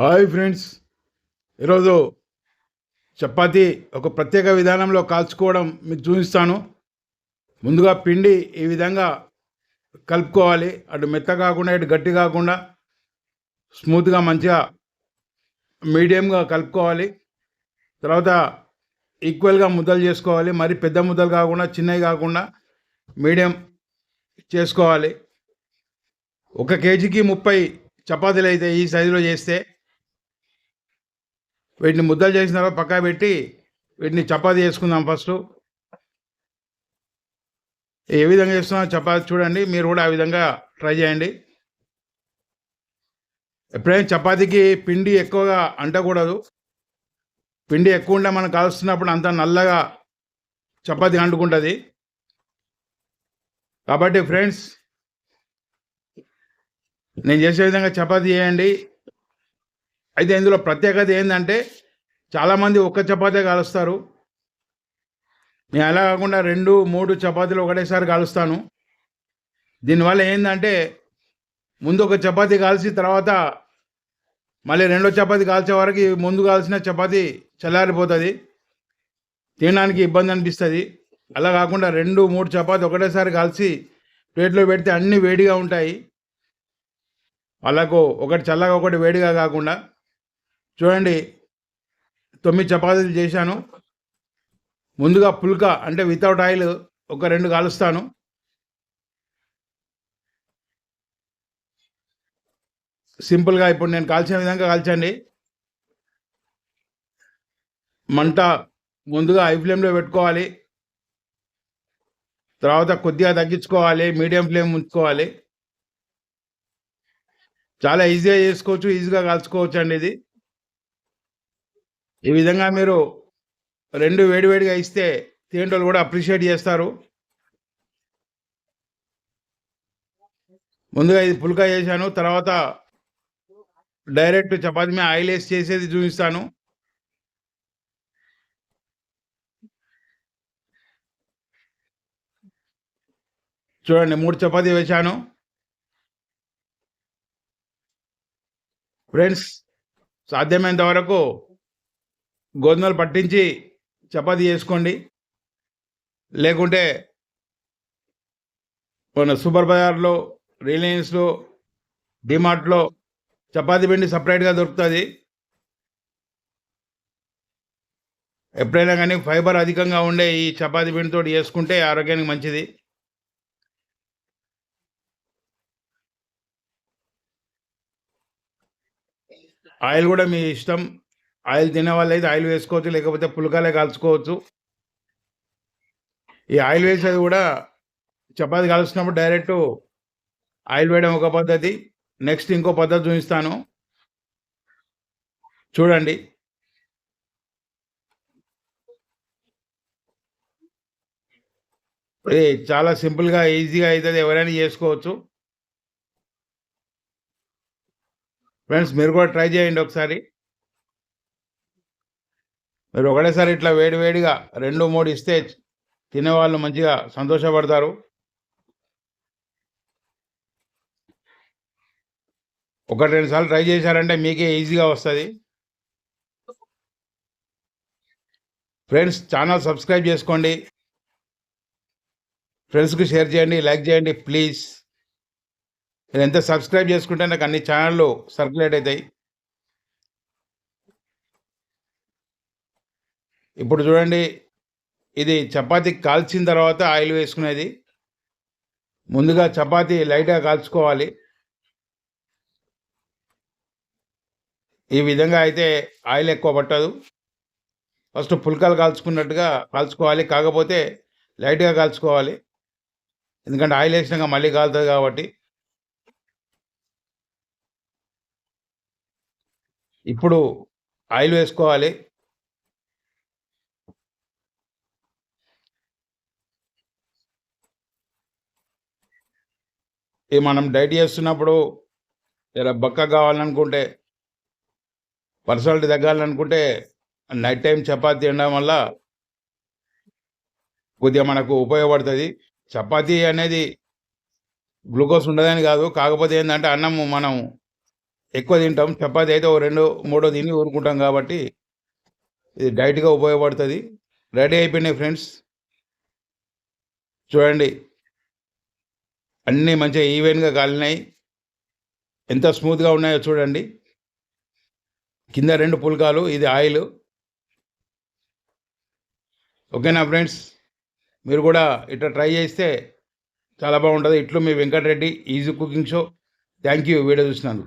Hi friends. ఈరోజు చపాతి ఒక ప్రత్యేక విధానంలో కాల్చుకోవడం మీకు చూపిస్తాను. ముందుగా పిండి ఈ విధంగా కలుపుకోవాలి. అటు మెత్త కాకుండా ఇటు గట్టి కాకుండా స్మూత్గా మంచిగా మీడియంగా కలుపుకోవాలి. తర్వాత ఈక్వల్గా ముద్దలు చేసుకోవాలి. మరి పెద్ద ముద్దలు కాకుండా చిన్నవి కాకుండా మీడియం చేసుకోవాలి. ఒక కేజీకి ముప్పై చపాతీలు అయితే ఈ సైజులో చేస్తే వీటిని ముద్దలు చేసిన తర్వాత పక్కా పెట్టి వీటిని చపాతీ చేసుకుందాం ఫస్ట్. ఏ విధంగా చేస్తున్నాం చపాతీ చూడండి మీరు కూడా ఆ విధంగా ట్రై చేయండి. ఎప్పుడైనా చపాతీకి పిండి ఎక్కువగా అంటకూడదు. పిండి ఎక్కువ ఉంటే మనం కాలుస్తున్నప్పుడు అంత నల్లగా చపాతీ అంటుకుంటుంది. కాబట్టి ఫ్రెండ్స్ నేను చేసే విధంగా చపాతీ చేయండి. అయితే ఇందులో ప్రత్యేకత ఏంటంటే చాలామంది ఒక్క చపాతీ కాలుస్తారు. నేను అలా కాకుండా రెండు మూడు చపాతీలు ఒకటేసారి కాలుస్తాను. దీనివల్ల ఏంటంటే ముందు ఒక చపాతీ కాల్చి తర్వాత మళ్ళీ రెండో చపాతీ కాల్చే వరకు ముందు కాల్చిన చపాతీ చల్లారిపోతుంది. తినడానికి ఇబ్బంది అనిపిస్తుంది. అలా కాకుండా రెండు మూడు చపాతీ ఒకటేసారి కాల్చి ప్లేట్లో పెడితే అన్నీ వేడిగా ఉంటాయి. వాళ్ళకు ఒకటి చల్లగా ఒకటి వేడిగా కాకుండా చూడండి తొమ్మిది చపాతీలు చేశాను. ముందుగా పుల్క అంటే వితౌట్ ఆయిల్ ఒక రెండు కాలుస్తాను. సింపుల్గా ఇప్పుడు నేను కాల్చిన విధంగా కాల్చండి. మంట ముందుగా హై ఫ్లేమ్లో పెట్టుకోవాలి. తర్వాత కొద్దిగా తగ్గించుకోవాలి మీడియం ఫ్లేమ్ ఉంచుకోవాలి. చాలా ఈజీగా చేసుకోవచ్చు ఈజీగా కాల్చుకోవచ్చు అండి ఇది. ఈ విధంగా మీరు రెండు వేడివేడిగా ఇస్తే తినేటోళ్ళు కూడా అప్రిషియేట్ చేస్తారు. ముందుగా ఇది పుల్కా చేశాను తర్వాత డైరెక్ట్ చపాతి మీద ఆయిల్ వేసి చేసేది చూపిస్తాను. చూడండి మూడు చపాతీ వేశాను. ఫ్రెండ్స్ సాధ్యమైనంత వరకు గోధుమలు పట్టించి చపాతి చేసుకోండి. లేకుంటే మన సూపర్ బజార్లో రిలయన్స్లో డిమార్ట్లో చపాతీ పిండి సపరేట్గా దొరుకుతుంది. ఎప్పుడైనా కానీ ఫైబర్ అధికంగా ఉండే ఈ చపాతి పిండితో చేసుకుంటే ఆరోగ్యానికి మంచిది. ఆయిల్ కూడా మీ ఇష్టం. ఆయిల్ తినే వాళ్ళు అయితే ఆయిల్ వేసుకోవచ్చు లేకపోతే పులకాలే కాల్చుకోవచ్చు. ఈ ఆయిల్ వేసేది కూడా చపాతి కాల్చినప్పుడు డైరెక్ట్ ఆయిల్ వేయడం ఒక పద్ధతి. నెక్స్ట్ ఇంకో పద్ధతి చూపిస్తాను. చూడండి. ఇది చాలా సింపుల్గా ఈజీగా అవుతుంది ఎవరైనా చేసుకోవచ్చు. ఫ్రెండ్స్ మీరు కూడా ట్రై చేయండి ఒకసారి. మీరు ఒకటేసారి ఇట్లా వేడి వేడిగా రెండు మూడు ఇస్తే తినేవాళ్ళు మంచిగా సంతోషపడతారు. ఒకటి రెండు సార్లు ట్రై చేశారంటే మీకే ఈజీగా వస్తుంది. ఫ్రెండ్స్ ఛానల్ సబ్స్క్రైబ్ చేసుకోండి. ఫ్రెండ్స్కి షేర్ చేయండి లైక్ చేయండి ప్లీజ్. మీరు ఎంత సబ్స్క్రైబ్ చేసుకుంటే నాకు అన్ని ఛానళ్ళు సర్క్యులేట్ అవుతాయి. ఇప్పుడు చూడండి ఇది చపాతీ కాల్చిన తర్వాత ఆయిల్ వేసుకునేది. ముందుగా చపాతీ లైట్గా కాల్చుకోవాలి. ఈ విధంగా అయితే ఆయిల్ ఎక్కువ పట్టదు. ఫస్ట్ పుల్కాలు కాల్చుకున్నట్టుగా కాల్చుకోవాలి. కాకపోతే లైట్గా కాల్చుకోవాలి. ఎందుకంటే ఆయిల్ వేసినాక మళ్ళీ కాలుతుంది కాబట్టి. ఇప్పుడు ఆయిల్ వేసుకోవాలి. ఈ మనం డైట్ చేస్తున్నప్పుడు ఇలా బక్క కావాలనుకుంటే పర్సనాలిటీ తగ్గాలనుకుంటే నైట్ టైం చపాతి తినడం వల్ల కొద్దిగా మనకు ఉపయోగపడుతుంది. చపాతీ అనేది గ్లూకోజ్ ఉండదని కాదు కాకపోతే ఏంటంటే అన్నం మనం ఎక్కువ తింటాం. చపాతి అయితే ఓ రెండు మూడో తిని ఊరుకుంటాం కాబట్టి ఇది డైట్గా ఉపయోగపడుతుంది. రెడీ అయిపోయినాయి ఫ్రెండ్స్. చూడండి. అన్నీ మంచిగా ఈవెన్గా కాలినాయి. ఎంత స్మూత్గా ఉన్నాయో చూడండి. కింద రెండు పుల్కాలు ఇది ఆయిల్. ఓకేనా ఫ్రెండ్స్? మీరు కూడా ఇట్లా ట్రై చేస్తే చాలా బాగుంటుంది. ఇట్లు మీ Venkatareddy easy cooking show. Thank you video చూసినందుకు.